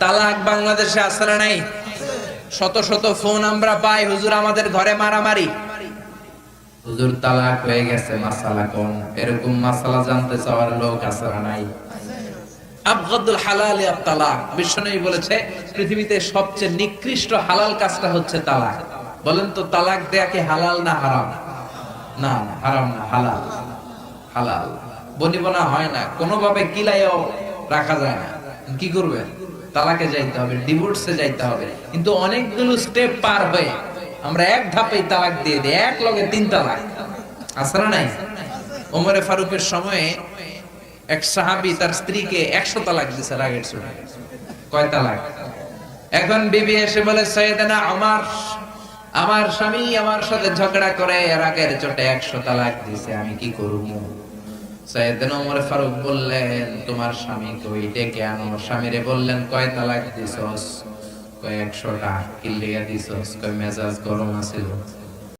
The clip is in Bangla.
তালাক বাংলাদেশে আসলে নাই? শত শত ফোন আমরা পাই, হুজুর আমাদের ঘরে মারামারি। হুজুর, তালাক হয়ে গেছে, মাসালা কোন? এরকম মাসালা জানতে চাওয়ার লোক আসলে নাই? আবগাদুল তালাক। বলেছে, পৃথিবীতে সবচেয়ে নিকৃষ্ট হালাল কাজটা হচ্ছে তালাক। বলেন তো, তালাক কি হালাল না হারাম? না হারাম না, হালাল। হালাল। হয় না, কোনোভাবে কিলাইও রাখা যায় না। কি করবে তালাকে যাইতে হবে ডিভোর্সে যাইতে হবে। কিন্তু অনেকগুলো স্টেপ পার হয়ে আমরা এক ধাপেই তালাক দিয়ে দিই, এক লগে তিন তালাক। আসলে নাই? ওমরে ফারুকের সময়ে এক সাহাবি তার স্ত্রীকে একশো তালাক দিছে রাগের চোটে কয় তালাক? এখন বিবি এসে বলে, সৈয়দানা আমার আমার স্বামী আমার সাথে ঝগড়া করে রাগের চোটে একশো তালাক দিছে, আমি কি করব? সৈয়দানা ওমর ফারুক বললেন, তোমার স্বামী কই ডেকে আনো? স্বামীরে বললেন, কয় তালাক দিছস? কয় একশোটা কিল্লিয়া দিছস? কয় মেজাজ গরম আছিল